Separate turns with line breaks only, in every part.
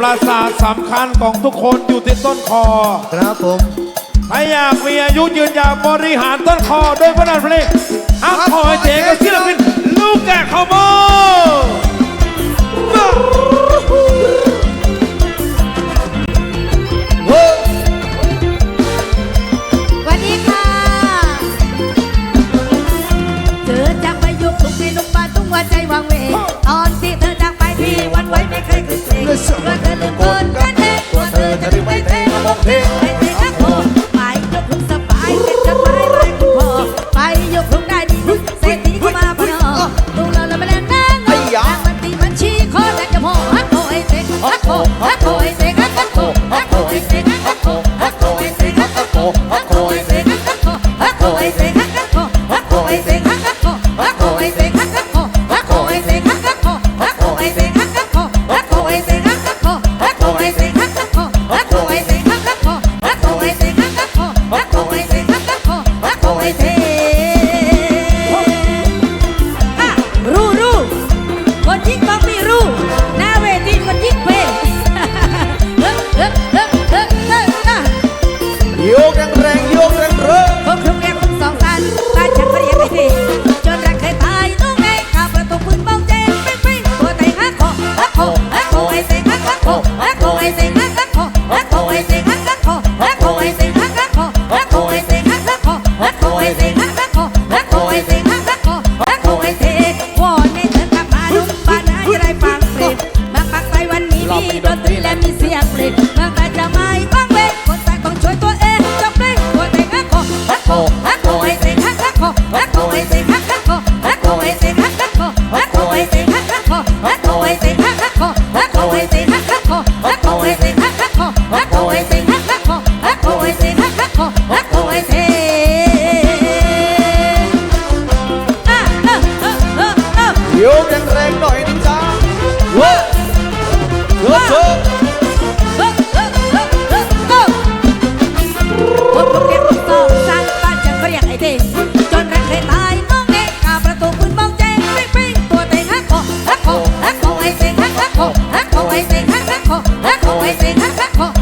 ประสาทสำคัญของทุกคนอยู่ที่ต้นคอ
ครับผม
ถ้าอยากมีอายุยืนอยา
กบริหา
ร
ต้นคอโดยพนันเพลงอัพคอ
ย
เจกับศิลปินลูก
แกะ
ขา
วโม
ย I think sing, hack, hack, ho, hack, ho, I sing, hack, hack, ho, hack, ho, I sing, hack, hack, ho.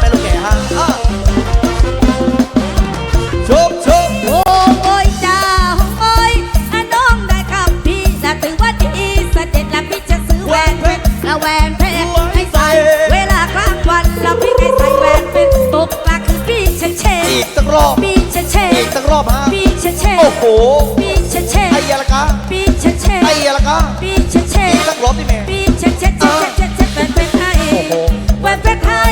แม่ลูกแก่ฮะอะชมชม
โอ้โอ้ยจ้าโอ้ยอะน้องได้คำพี่และถือว่าดีเสด็จและพี่จะซื้อแหวนเพชรและแหวนเพชรให้ใส่ เวลากลางวันแล้วพี่ให้ใส่แหวนเพชรตกกลางคือพี่เชเช
อีกสักรอบ
พี่เชเช
อีกสักรอบฮะ
พี่เชเช
โอ้โห
พี่เชเช
ไอ้ยาละกา
พี่เชเช
ไอ้ยาละกา
พี่เชเช
อีกสักรอบดิแม่
พี่เชเชเชเชเชแหวนเพชรให้
โอ้โห
แหวนเพชรให้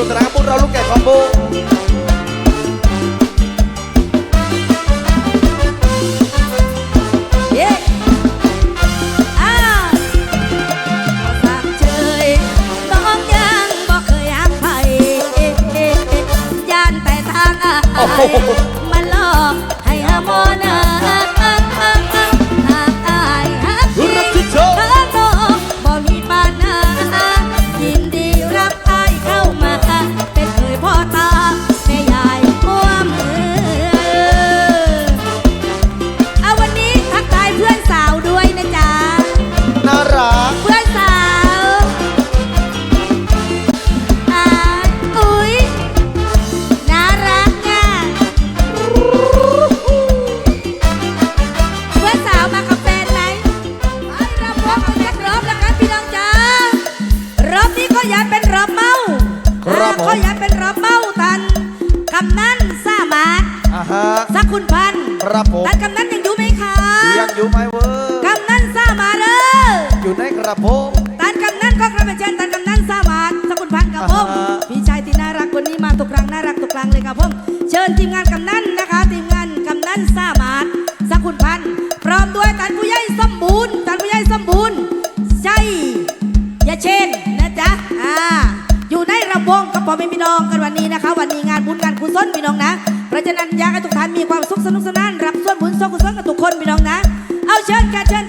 do dragão. ฮะสักคุ
ณพั
นครั
บผ
มท่นกำนันยัง
อ
ยู่
ไห
มคะ
ยังอยู่ไหม
เวอร์กำนัน
ซา
มาเลยอยู่ในกระ
ผม
ตันกำนันก็กระเป็นเชิญท่นกำนันซามาสักคุณพันกับผมพี่ชายที่น่ารักคนนี้มาทุกครังน่ารักทุกครังเลยครับผมเชิญทีมงานกำนันนะคะทีมงานกำนันซามาสักคุณพันพร้อมด้วยตันผู้ใหญ่สมบูรณ์ตันผู้ใหญ่สมบูรณ์ใช่ยาเชนนะจ๊ะอ่าอยู่ในระบงกับพ่อแม่พี่น้องกันวันนี้นะคะ วันนี้งานบุญงานกุศลพี่น้องนะ ราะฉะนั้นอยากให้ทุกท่านมีความสุขสนุกสนานรับส่วนบุญส่วนกุศลกับทุกคนพี่น้องนะ เอาเชิญค่ะเชิญ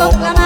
ต
กละ
มา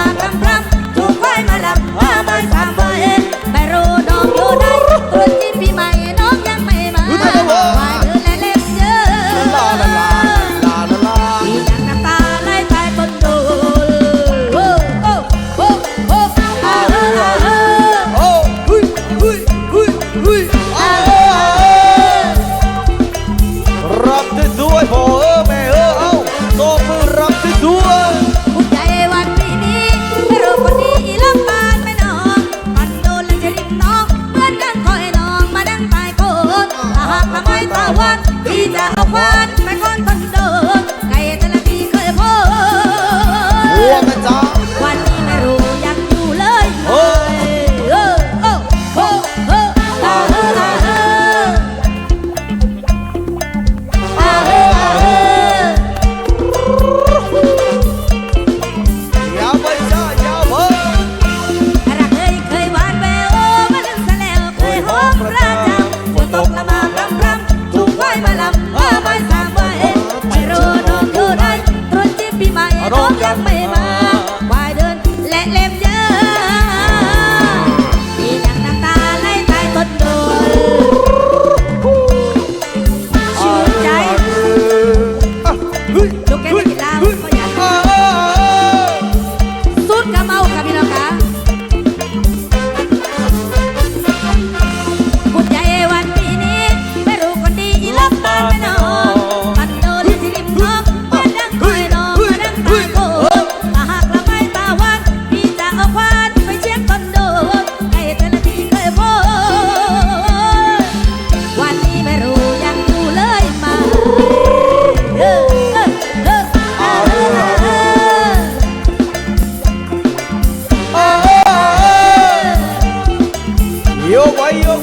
โยกไป
โอ้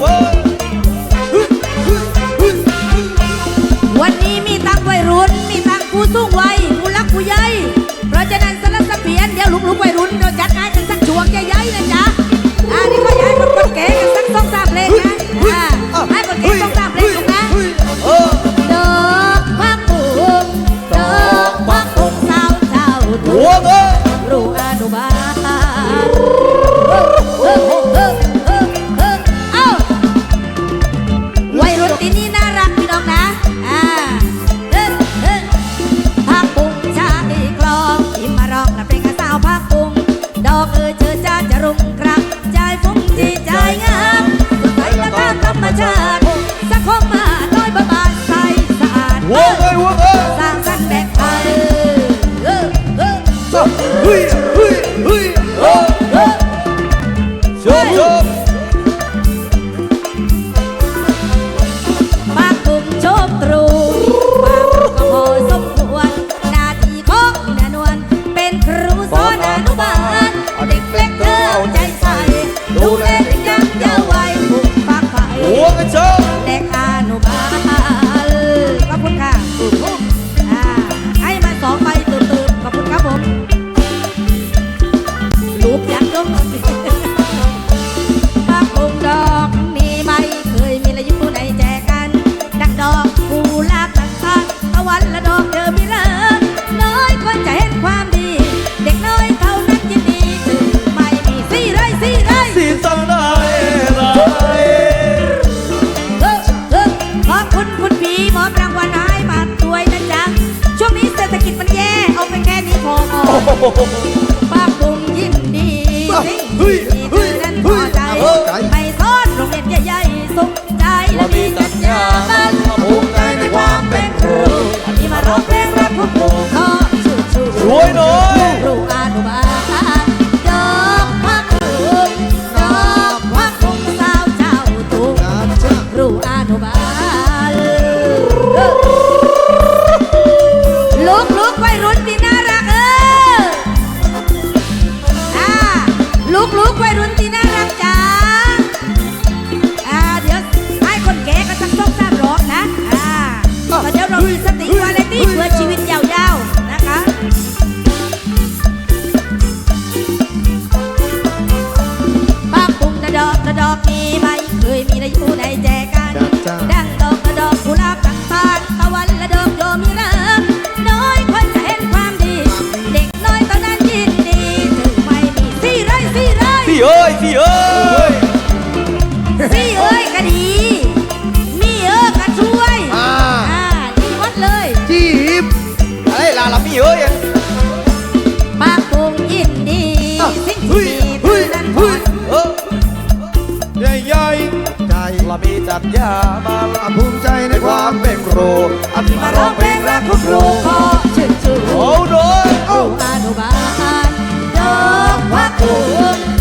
วั
นนี้มีตั้งวัรุ่น มีตังผู้สูงวัยผู้รักผู้ใยเพราะฉะนั้นสลับสเปลี่ยนเดี๋ยวลุกลุกวรุ่นเราจัดงานกันสักช่วงใหญ่ๆนะจ๊ะอันนี้ก็ย้ายคนคนเก่ ภาคภูมิยิ้ดี
เฮ้ยเฮ้ย
นั้นพอใจไปซ่อนโรงเยนใหญ่ๆสุขใจและมีสัญญาบ้านในความเป็นครูที่มาเพล
มีจัดยามาละภูมิใจในความเป็นครูอันที่
มา
มา
ร้
ร้
อ
องง
เพ
เพ
ล
ล
ง
ง
รั
รั
ก
ก
คุ
คุณณ
ค
ค
รู
รู
ขอชื่นชู
โอ้โดย
โอ้อนุบาลดอกว่าคุณ